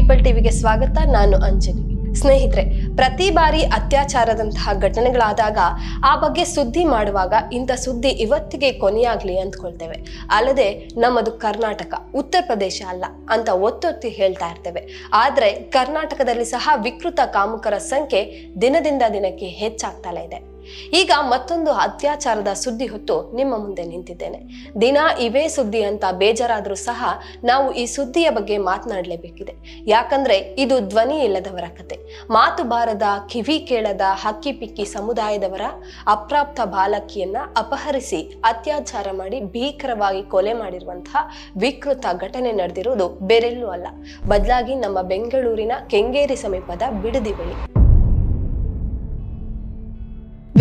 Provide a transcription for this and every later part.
People ಟಿವಿಗೆ ಸ್ವಾಗತ. ನಾನು ಅಂಜಲಿ. ಸ್ನೇಹಿತರೆ, ಪ್ರತಿ ಬಾರಿ ಅತ್ಯಾಚಾರದಂತಹ ಘಟನೆಗಳಾದಾಗ ಆ ಬಗ್ಗೆ ಸುದ್ದಿ ಮಾಡುವಾಗ ಇಂಥ ಸುದ್ದಿ ಇವತ್ತಿಗೆ ಕೊನೆಯಾಗ್ಲಿ ಅಂದ್ಕೊಳ್ತೇವೆ. ಅಲ್ಲದೆ ನಮ್ಮದು ಕರ್ನಾಟಕ, ಉತ್ತರ ಪ್ರದೇಶ ಅಲ್ಲ ಅಂತ ಒತ್ತೊತ್ತಿ ಹೇಳ್ತಾ ಇರ್ತೇವೆ. ಆದರೆ ಕರ್ನಾಟಕದಲ್ಲಿ ಸಹ ವಿಕೃತ ಕಾಮುಕರ ಸಂಖ್ಯೆ ದಿನದಿಂದ ದಿನಕ್ಕೆ ಹೆಚ್ಚಾಗ್ತಲೇ ಇದೆ. ಈಗ ಮತ್ತೊಂದು ಅತ್ಯಾಚಾರದ ಸುದ್ದಿ ಹೊತ್ತು ನಿಮ್ಮ ಮುಂದೆ ನಿಂತಿದ್ದೇನೆ. ದಿನ ಇವೇ ಸುದ್ದಿ ಅಂತ ಬೇಜಾರಾದರೂ ಸಹ ನಾವು ಈ ಸುದ್ದಿಯ ಬಗ್ಗೆ ಮಾತನಾಡಲೇಬೇಕಿದೆ. ಯಾಕಂದ್ರೆ ಇದು ಧ್ವನಿ ಇಲ್ಲದವರ ಕತೆ. ಮಾತು ಬಾರದ, ಕಿವಿ ಕೇಳದ, ಹಕ್ಕಿ ಪಿಕ್ಕಿ ಸಮುದಾಯದವರ ಅಪ್ರಾಪ್ತ ಬಾಲಕಿಯನ್ನ ಅಪಹರಿಸಿ ಅತ್ಯಾಚಾರ ಮಾಡಿ ಭೀಕರವಾಗಿ ಕೊಲೆ ಮಾಡಿರುವಂತಹ ವಿಕೃತ ಘಟನೆ ನಡೆದಿರುವುದು ಬೇರೆಲ್ಲೂ ಅಲ್ಲ. ಬದಲಾಗಿ ನಮ್ಮ ಬೆಂಗಳೂರಿನ ಕೆಂಗೇರಿ ಸಮೀಪದ ಬಿಡದಿ ಬಳಿ.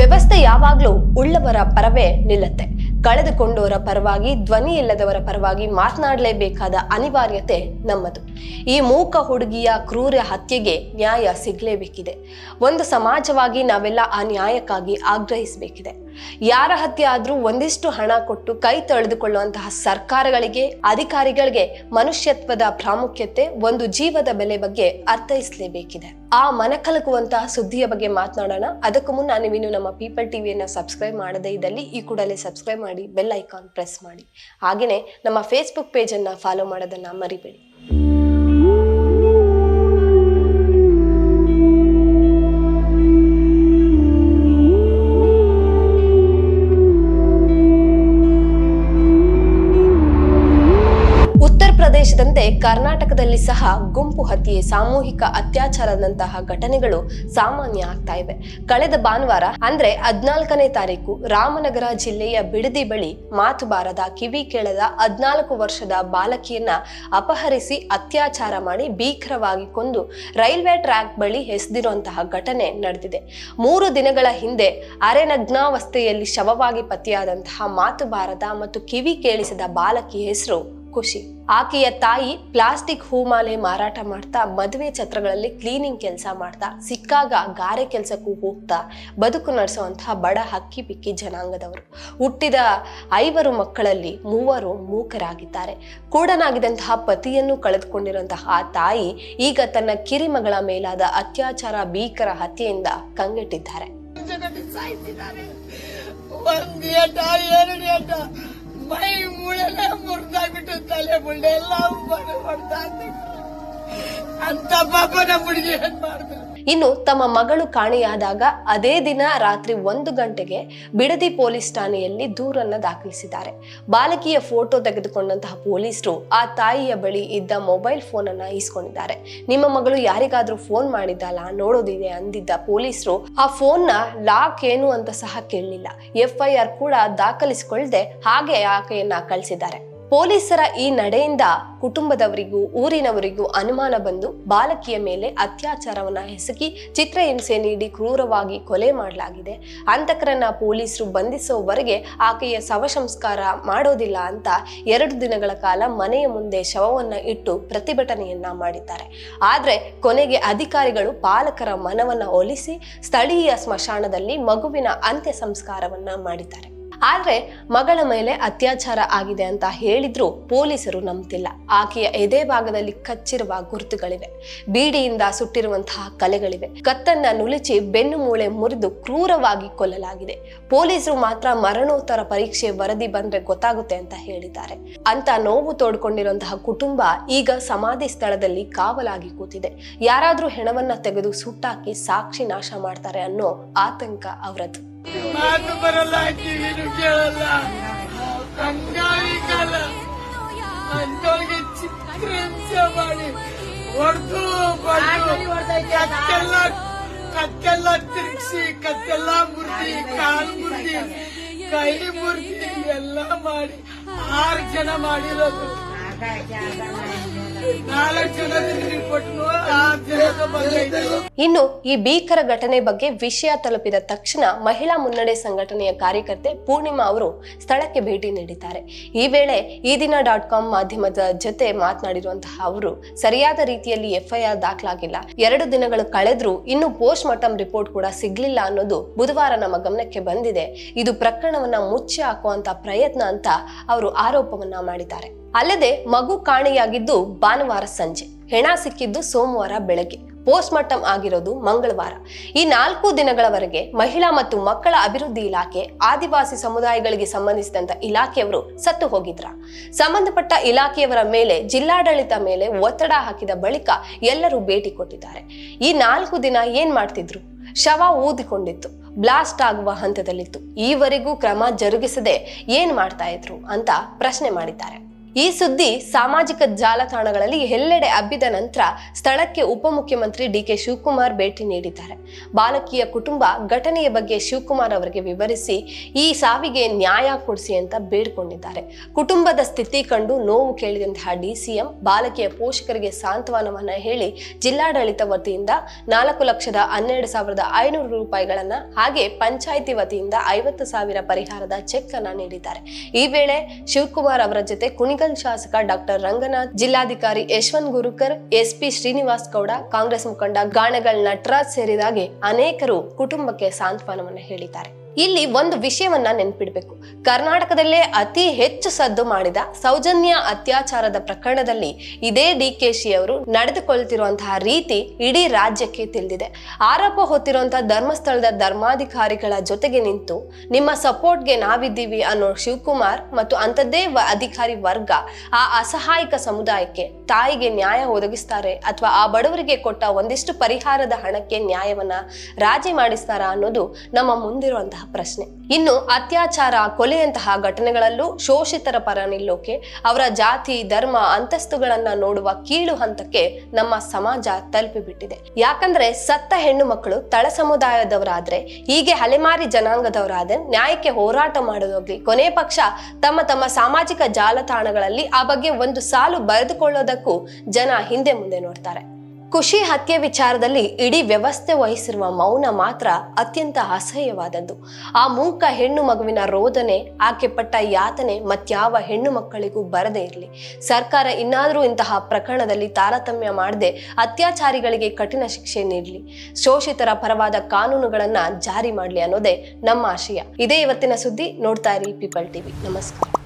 va ಯಾವಾಗ್ಲೂ ಉಳ್ಳವರ ಪರವೇ ನಿಲ್ಲತ್ತೆ. ಕಳೆದುಕೊಂಡವರ ಪರವಾಗಿ ಧ್ವನಿ ಇಲ್ಲದವರ ಪರವಾಗಿ ಮಾತನಾಡಲೇಬೇಕಾದ ಅನಿವಾರ್ಯತೆ ನಮ್ಮದು. ಈ ಮೂಕ ಹುಡುಗಿಯ ಕ್ರೂರ ಹತ್ಯೆಗೆ ನ್ಯಾಯ ಸಿಗಲೇಬೇಕಿದೆ. ಒಂದು ಸಮಾಜವಾಗಿ ನಾವೆಲ್ಲ ಆ ನ್ಯಾಯಕ್ಕಾಗಿ ಆಗ್ರಹಿಸಬೇಕಿದೆ. ಯಾರ ಹತ್ಯೆ ಆದರೂ ಒಂದಿಷ್ಟು ಹಣ ಕೊಟ್ಟು ಕೈ ತೊಳೆದುಕೊಳ್ಳುವಂತಹ ಸರ್ಕಾರಗಳಿಗೆ, ಅಧಿಕಾರಿಗಳಿಗೆ ಮನುಷ್ಯತ್ವದ ಪ್ರಾಮುಖ್ಯತೆ, ಒಂದು ಜೀವದ ಬೆಲೆ ಬಗ್ಗೆ ಅರ್ಥೈಸಲೇಬೇಕಿದೆ. ಆ ಮನಕಲಕುವಂತಹ ಸುದ್ದಿಯ ಬಗ್ಗೆ ಮಾತನಾಡೋಣ. ಅದಕ್ಕೂ ಮುನ್ನ ನೀವು ನಮ್ಮ ಪೀಪಲ್ ಟಿವಿಯನ್ನ ಸಬ್ಸ್ಕ್ರೈಬ್ ಮಾಡದೇ ಇದ್ದಲ್ಲಿ ಈ ಕೂಡಲೇ ಸಬ್ಸ್ಕ್ರೈಬ್ ಮಾಡಿ ಬೆಲ್ ಐಕಾನ್ ಪ್ರೆಸ್ ಮಾಡಿ. ಹಾಗೆಯೇ ನಮ್ಮ ಫೇಸ್ಬುಕ್ ಪೇಜನ್ನು ಫಾಲೋ ಮಾಡೋದನ್ನ ಮರಿಬೇಡಿ. ಕರ್ನಾಟಕದಲ್ಲಿ ಸಹ ಗುಂಪು ಹತ್ಯೆ, ಸಾಮೂಹಿಕ ಅತ್ಯಾಚಾರದಂತಹ ಘಟನೆಗಳು ಸಾಮಾನ್ಯ ಆಗ್ತಾ ಇವೆ. ಕಳೆದ ಭಾನುವಾರ, ಅಂದ್ರೆ ಹದಿನಾಲ್ಕನೇ ತಾರೀಕು, ರಾಮನಗರ ಜಿಲ್ಲೆಯ ಬಿಡದಿ ಬಳಿ ಮಾತು ಬಾರದ ಕಿವಿ ಕೇಳದ ಹದಿನಾಲ್ಕು ವರ್ಷದ ಬಾಲಕಿಯನ್ನ ಅಪಹರಿಸಿ ಅತ್ಯಾಚಾರ ಮಾಡಿ ಭೀಕರವಾಗಿ ಕೊಂದು ರೈಲ್ವೆ ಟ್ರ್ಯಾಕ್ ಬಳಿ ಎಸೆದಿರುವಂತಹ ಘಟನೆ ನಡೆದಿದೆ. ಮೂರು ದಿನಗಳ ಹಿಂದೆ ಅರೆನಗ್ನಾವಸ್ಥೆಯಲ್ಲಿ ಶವವಾಗಿ ಪತಿಯಾದಂತಹ ಮಾತು ಬಾರದ ಮತ್ತು ಕಿವಿ ಕೇಳಿಸಿದ ಬಾಲಕಿ ಹೆಸರು ಖುಷಿ. ಆಕೆಯ ತಾಯಿ ಪ್ಲಾಸ್ಟಿಕ್ ಹೂಮಾಲೆ ಮಾರಾಟ ಮಾಡ್ತಾ ಮದುವೆ ಛತ್ರಗಳಲ್ಲಿ ಕ್ಲೀನಿಂಗ್ ಕೆಲಸ ಮಾಡ್ತಾ ಸಿಕ್ಕಾಗ ಗಾರೆ ಕೆಲಸಕ್ಕೂ ಹೋಗ್ತಾ ಬದುಕು ನಡೆಸುವಂತಹ ಬಡ ಹಕ್ಕಿ ಪಿಕ್ಕಿ ಜನಾಂಗದವರು. ಹುಟ್ಟಿದ ಐವರು ಮಕ್ಕಳಲ್ಲಿ ಮೂವರು ಮೂಕರಾಗಿದ್ದಾರೆ. ಕೂಡನಾಗಿದ್ದಂತಹ ಪತಿಯನ್ನು ಕಳೆದುಕೊಂಡಿರುವಂತಹ ಆ ತಾಯಿ ಈಗ ತನ್ನ ಕಿರಿಮಗಳ ಮೇಲಾದ ಅತ್ಯಾಚಾರ, ಭೀಕರ ಹತ್ಯೆಯಿಂದ ಕಂಗೆಟ್ಟಿದ್ದಾರೆ. ಜನಕ್ಕೆ ಸಾಯಿಸಿದ್ದಾರೆ ಒಂದ್ ಏಟ ಎರಡು ಏಟ ಮೈ ಮೂಳೆಲ್ಲ ಮುರಿದಾಗ್ಬಿಟ್ಟು ತಲೆ ಮುಳ್ಳೆ ಎಲ್ಲ ಹೊಡ್ತಾ ಇನ್ನು ತಮ್ಮ ಮಗಳು ಕಾಣೆಯಾದಾಗ ಅದೇ ದಿನ ರಾತ್ರಿ ಒಂದು ಗಂಟೆಗೆ ಬಿಡದಿ ಪೊಲೀಸ್ ಠಾಣೆಯಲ್ಲಿ ದೂರನ್ನ ದಾಖಲಿಸಿದ್ದಾರೆ. ಬಾಲಕಿಯ ಫೋಟೋ ತೆಗೆದುಕೊಂಡಂತಹ ಪೊಲೀಸರು ಆ ತಾಯಿಯ ಬಳಿ ಇದ್ದ ಮೊಬೈಲ್ ಫೋನ್ ಅನ್ನ ಇಸ್ಕೊಂಡಿದ್ದಾರೆ ನಿಮ್ಮ ಮಗಳು ಯಾರಿಗಾದ್ರೂ ಫೋನ್ ಮಾಡಿದ್ದಲ್ಲ, ನೋಡೋದಿದೆ ಅಂದಿದ್ದ ಪೊಲೀಸರು ಆ ಫೋನ್ನ ಲಾಕ್ ಏನು ಅಂತ ಸಹ ಕೇಳಲಿಲ್ಲ. ಎಫ್ಐಆರ್ ಕೂಡ ದಾಖಲಿಸಿಕೊಳ್ಳದೆ ಹಾಗೆ ಆಕೆಯನ್ನ ಕಳಿಸಿದ್ದಾರೆ. ಪೊಲೀಸರ ಈ ನಡೆಯಿಂದ ಕುಟುಂಬದವರಿಗೂ, ಊರಿನವರಿಗೂ ಅನುಮಾನ ಬಂದು ಬಾಲಕಿಯ ಮೇಲೆ ಅತ್ಯಾಚಾರವನ್ನ ಹೆಸಕಿ ಚಿತ್ರಹಿಂಸೆ ನೀಡಿ ಕ್ರೂರವಾಗಿ ಕೊಲೆ ಮಾಡಲಾಗಿದೆ. ಅಂತಕರನ್ನ ಪೊಲೀಸರು ಬಂಧಿಸುವವರೆಗೆ ಆಕೆಯ ಶವ ಸಂಸ್ಕಾರ ಮಾಡೋದಿಲ್ಲ ಅಂತ ಎರಡು ದಿನಗಳ ಕಾಲ ಮನೆಯ ಮುಂದೆ ಶವವನ್ನ ಇಟ್ಟು ಪ್ರತಿಭಟನೆಯನ್ನ ಮಾಡಿದ್ದಾರೆ. ಆದ್ರೆ ಕೊನೆಗೆ ಅಧಿಕಾರಿಗಳು ಪಾಲಕರ ಮನವನ್ನ ಒಲಿಸಿ ಸ್ಥಳೀಯ ಸ್ಮಶಾನದಲ್ಲಿ ಮಗುವಿನ ಅಂತ್ಯ ಸಂಸ್ಕಾರವನ್ನ ಮಾಡಿದ್ದಾರೆ. ಆದ್ರೆ ಮಗಳ ಮೇಲೆ ಅತ್ಯಾಚಾರ ಆಗಿದೆ ಅಂತ ಹೇಳಿದ್ರು ಪೊಲೀಸರು ನಂಬ್ತಿಲ್ಲ. ಆಕೆಯ ಎದೆ ಭಾಗದಲ್ಲಿ ಕಚ್ಚಿರುವ ಗುರುತುಗಳಿವೆ. ಬೀಡಿಯಿಂದ ಸುಟ್ಟಿರುವಂತಹ ಕಲೆಗಳಿವೆ. ಕತ್ತನ್ನ ನುಲಿಚಿ ಬೆನ್ನು ಮೂಳೆ ಮುರಿದು ಕ್ರೂರವಾಗಿ ಕೊಲ್ಲಲಾಗಿದೆ. ಪೊಲೀಸರು ಮಾತ್ರ ಮರಣೋತ್ತರ ಪರೀಕ್ಷೆ ವರದಿ ಬಂದ್ರೆ ಗೊತ್ತಾಗುತ್ತೆ ಅಂತ ಹೇಳಿದ್ದಾರೆ. ಅಂತ ನೋವು ತೋಡ್ಕೊಂಡಿರುವಂತಹ ಕುಟುಂಬ ಈಗ ಸಮಾಧಿ ಸ್ಥಳದಲ್ಲಿ ಕಾವಲಾಗಿ ಕೂತಿದೆ. ಯಾರಾದ್ರೂ ಹೆಣವನ್ನ ತೆಗೆದು ಸುಟ್ಟಾಕಿ ಸಾಕ್ಷಿ ನಾಶ ಮಾಡ್ತಾರೆ ಅನ್ನೋ ಆತಂಕ ಅವರದ್ದು. ಮಾತು ಬರಲ್ಲ ಕಿವಿನು ಕೇಳಲ್ಲ. ಕಂಗಾಲಿ ಕಾಲ. ಅಂತವ್ರಿಗೆ ಚಿತ್ರ ಮಾಡಿ. ಹೊಡೆದು ಕತ್ತೆಲ್ಲ ಕತ್ತೆಲ್ಲ ತಿರುಗಿಸಿ, ಕತ್ತೆಲ್ಲ ಮುರಿದಿ, ಕಾಲು ಮುರಿದಿ, ಕೈ ಮುರಿದಿ, ಎಲ್ಲ ಮಾಡಿ, ಆರು ಜನ ಮಾಡಿರೋದು. ಇನ್ನು ಈ ಭೀಕರ ಘಟನೆ ಬಗ್ಗೆ ವಿಷಯ ತಲುಪಿದ ತಕ್ಷಣ ಮಹಿಳಾ ಮುನ್ನಡೆ ಸಂಘಟನೆಯ ಕಾರ್ಯಕರ್ತೆ ಪೂರ್ಣಿಮಾ ಅವರು ಸ್ಥಳಕ್ಕೆ ಭೇಟಿ ನೀಡಿದ್ದಾರೆ. ಈ ವೇಳೆ ಈ ದಿನ ಡಾಟ್ ಕಾಮ್ ಮಾಧ್ಯಮದ ಜೊತೆ ಮಾತನಾಡಿರುವಂತಹ ಅವರು, ಸರಿಯಾದ ರೀತಿಯಲ್ಲಿ ಎಫ್ಐಆರ್ ದಾಖಲಾಗಿಲ್ಲ. ಎರಡು ದಿನಗಳು ಕಳೆದ್ರೂ ಇನ್ನು ಪೋಸ್ಟ್ ಮಾರ್ಟಮ್ ರಿಪೋರ್ಟ್ ಕೂಡ ಸಿಗ್ಲಿಲ್ಲ ಅನ್ನೋದು ಬುಧವಾರ ನಮ್ಮ ಗಮನಕ್ಕೆ ಬಂದಿದೆ. ಇದು ಪ್ರಕರಣವನ್ನ ಮುಚ್ಚಿ ಹಾಕುವಂತ ಪ್ರಯತ್ನ ಅಂತ ಅವರು ಆರೋಪವನ್ನ ಮಾಡಿದ್ದಾರೆ. ಅಲ್ಲದೆ ಮಗು ಕಾಣೆಯಾಗಿದ್ದು ಭಾನುವಾರ ಸಂಜೆ. ಹೆಣ ಸಿಕ್ಕಿದ್ದು ಸೋಮವಾರ ಬೆಳಗ್ಗೆ. ಪೋಸ್ಟ್ ಮಾರ್ಟಮ್ ಆಗಿರೋದು ಮಂಗಳವಾರ. ಈ ನಾಲ್ಕು ದಿನಗಳವರೆಗೆ ಮಹಿಳಾ ಮತ್ತು ಮಕ್ಕಳ ಅಭಿವೃದ್ಧಿ ಇಲಾಖೆ, ಆದಿವಾಸಿ ಸಮುದಾಯಗಳಿಗೆ ಸಂಬಂಧಿಸಿದಂತ ಇಲಾಖೆಯವರು ಸತ್ತು ಹೋಗಿದ್ರ. ಸಂಬಂಧಪಟ್ಟ ಇಲಾಖೆಯವರ ಮೇಲೆ, ಜಿಲ್ಲಾಡಳಿತ ಮೇಲೆ ಒತ್ತಡ ಹಾಕಿದ ಬಳಿಕ ಎಲ್ಲರೂ ಭೇಟಿ ಕೊಟ್ಟಿದ್ದಾರೆ. ಈ ನಾಲ್ಕು ದಿನ ಏನ್ ಮಾಡ್ತಿದ್ರು? ಶವ ಊದಿಕೊಂಡಿತ್ತು. ಬ್ಲಾಸ್ಟ್ ಆಗುವ ಹಂತದಲ್ಲಿತ್ತು. ಈವರೆಗೂ ಕ್ರಮ ಜರುಗಿಸದೆ ಏನ್ ಮಾಡ್ತಾ ಇದ್ರು ಅಂತ ಪ್ರಶ್ನೆ ಮಾಡಿದ್ದಾರೆ. ಈ ಸುದ್ದಿ ಸಾಮಾಜಿಕ ಜಾಲತಾಣಗಳಲ್ಲಿ ಎಲ್ಲೆಡೆ ಹಬ್ಬಿದ ನಂತರ ಸ್ಥಳಕ್ಕೆ ಉಪಮುಖ್ಯಮಂತ್ರಿ ಡಿಕೆ ಶಿವಕುಮಾರ್ ಭೇಟಿ ನೀಡಿದ್ದಾರೆ. ಬಾಲಕಿಯ ಕುಟುಂಬ ಘಟನೆಯ ಬಗ್ಗೆ ಶಿವಕುಮಾರ್ ಅವರಿಗೆ ವಿವರಿಸಿ, ಈ ಸಾವಿಗೆ ನ್ಯಾಯ ಕೊಡಿಸಿ ಅಂತ ಬೇಡಿಕೊಂಡಿದ್ದಾರೆ. ಕುಟುಂಬದ ಸ್ಥಿತಿ ಕಂಡು ನೋವು ಕೇಳಿದಂತಹ ಡಿಸಿಎಂ ಬಾಲಕಿಯ ಪೋಷಕರಿಗೆ ಸಾಂತ್ವನವನ್ನ ಹೇಳಿ ಜಿಲ್ಲಾಡಳಿತ ವತಿಯಿಂದ ನಾಲ್ಕು ಲಕ್ಷದ ಹನ್ನೆರಡು ಸಾವಿರದ ಐನೂರು ರೂಪಾಯಿಗಳನ್ನ ಹಾಗೆ ಪಂಚಾಯಿತಿ ವತಿಯಿಂದ ಐವತ್ತು ಸಾವಿರ ಪರಿಹಾರದ ಚೆಕ್ ಅನ್ನ ನೀಡಿದ್ದಾರೆ. ಈ ವೇಳೆ ಶಿವಕುಮಾರ್ ಅವರ ಜೊತೆ ಕುಣಿಗಲ್ ಶಾಸಕ ಡಾಕ್ಟರ್ ರಂಗನಾಥ್, ಜಿಲ್ಲಾಧಿಕಾರಿ ಯಶವಂತ್ ಗುರುಕರ್, ಎಸ್ಪಿ ಶ್ರೀನಿವಾಸ್ ಗೌಡ, ಕಾಂಗ್ರೆಸ್ ಮುಖಂಡ ಗಾಣಗಳ್ ನಟರಾಜ್ ಸೇರಿದಾಗೆ ಅನೇಕರು ಕುಟುಂಬಕ್ಕೆ ಸಾಂತ್ವನವನ್ನು ಹೇಳಿದ್ದಾರೆ. ಇಲ್ಲಿ ಒಂದು ವಿಷಯವನ್ನ ನೆನ್ಪಿಡ್ಬೇಕು. ಕರ್ನಾಟಕದಲ್ಲೇ ಅತಿ ಹೆಚ್ಚು ಸದ್ದು ಮಾಡಿದ ಸೌಜನ್ಯ ಅತ್ಯಾಚಾರದ ಪ್ರಕರಣದಲ್ಲಿ ಇದೇ ಡಿ ಕೆ ಶಿ ಅವರು ನಡೆದುಕೊಳ್ತಿರುವಂತಹ ರೀತಿ ಇಡೀ ರಾಜ್ಯಕ್ಕೆ ತಿಳಿದಿದೆ. ಆರೋಪ ಹೊತ್ತಿರುವಂತಹ ಧರ್ಮಸ್ಥಳದ ಧರ್ಮಾಧಿಕಾರಿಗಳ ಜೊತೆಗೆ ನಿಂತು ನಿಮ್ಮ ಸಪೋರ್ಟ್ಗೆ ನಾವಿದ್ದೀವಿ ಅನ್ನೋ ಶಿವಕುಮಾರ್ ಮತ್ತು ಅಂಥದ್ದೇ ಅಧಿಕಾರಿ ವರ್ಗ ಆ ಅಸಹಾಯಕ ಸಮುದಾಯಕ್ಕೆ ತಾಯಿಗೆ ನ್ಯಾಯ ಒದಗಿಸ್ತಾರೆ ಅಥವಾ ಆ ಬಡವರಿಗೆ ಕೊಟ್ಟ ಒಂದಿಷ್ಟು ಪರಿಹಾರದ ಹಣಕ್ಕೆ ನ್ಯಾಯವನ್ನ ರಾಜಿ ಮಾಡಿಸ್ತಾರಾ ಅನ್ನೋದು ನಮ್ಮ ಮುಂದಿರುವಂತಹ ಪ್ರಶ್ನೆ. ಇನ್ನು ಅತ್ಯಾಚಾರ, ಕೊಲೆಯಂತಹ ಘಟನೆಗಳಲ್ಲೂ ಶೋಷಿತರ ಪರ ನಿಲ್ಲೋಕೆ, ಅವರ ಜಾತಿ, ಧರ್ಮ, ಅಂತಸ್ತುಗಳನ್ನ ನೋಡುವ ಕೀಳು ಹಂತಕ್ಕೆ ನಮ್ಮ ಸಮಾಜ ತಲುಪಿಬಿಟ್ಟಿದೆ. ಯಾಕಂದ್ರೆ ಸತ್ತ ಹೆಣ್ಣು ಮಕ್ಕಳು ತಳ ಸಮುದಾಯದವರಾದ್ರೆ, ಹೀಗೆ ಅಲೆಮಾರಿ ಜನಾಂಗದವರಾದ್ರೆ ನ್ಯಾಯಕ್ಕೆ ಹೋರಾಟ ಮಾಡೋದಾಗ್ಲಿ ಕೊನೆ ಪಕ್ಷ ತಮ್ಮ ತಮ್ಮ ಸಾಮಾಜಿಕ ಜಾಲತಾಣಗಳಲ್ಲಿ ಆ ಬಗ್ಗೆ ಒಂದು ಸಾಲು ಬರೆದುಕೊಳ್ಳೋದಕ್ಕೂ ಜನ ಹಿಂದೆ ಮುಂದೆ ನೋಡ್ತಾರೆ. ಖುಷಿ ಹತ್ಯೆ ವಿಚಾರದಲ್ಲಿ ಇಡೀ ವ್ಯವಸ್ಥೆ ವಹಿಸಿರುವ ಮೌನ ಮಾತ್ರ ಅತ್ಯಂತ ಅಸಹ್ಯವಾದದ್ದು. ಆ ಮೂಕ ಹೆಣ್ಣು ಮಗುವಿನ ರೋದನೆ, ಆಕೆ ಪಟ್ಟ ಯಾತನೆ ಮತ್ಯಾವ ಹೆಣ್ಣು ಮಕ್ಕಳಿಗೂ ಬರದೇ ಇರಲಿ. ಸರ್ಕಾರ ಇನ್ನಾದರೂ ಇಂತಹ ಪ್ರಕರಣದಲ್ಲಿ ತಾರತಮ್ಯ ಮಾಡದೆ ಅತ್ಯಾಚಾರಿಗಳಿಗೆ ಕಠಿಣ ಶಿಕ್ಷೆ ನೀಡಲಿ. ಶೋಷಿತರ ಪರವಾದ ಕಾನೂನುಗಳನ್ನ ಜಾರಿ ಮಾಡಲಿ ಅನ್ನೋದೇ ನಮ್ಮ ಆಶಯ. ಇದೇ ಇವತ್ತಿನ ಸುದ್ದಿ, ನೋಡ್ತಾ ಇರಿ ಪೀಪಲ್ ಟಿವಿ ನಮಸ್ಕಾರ.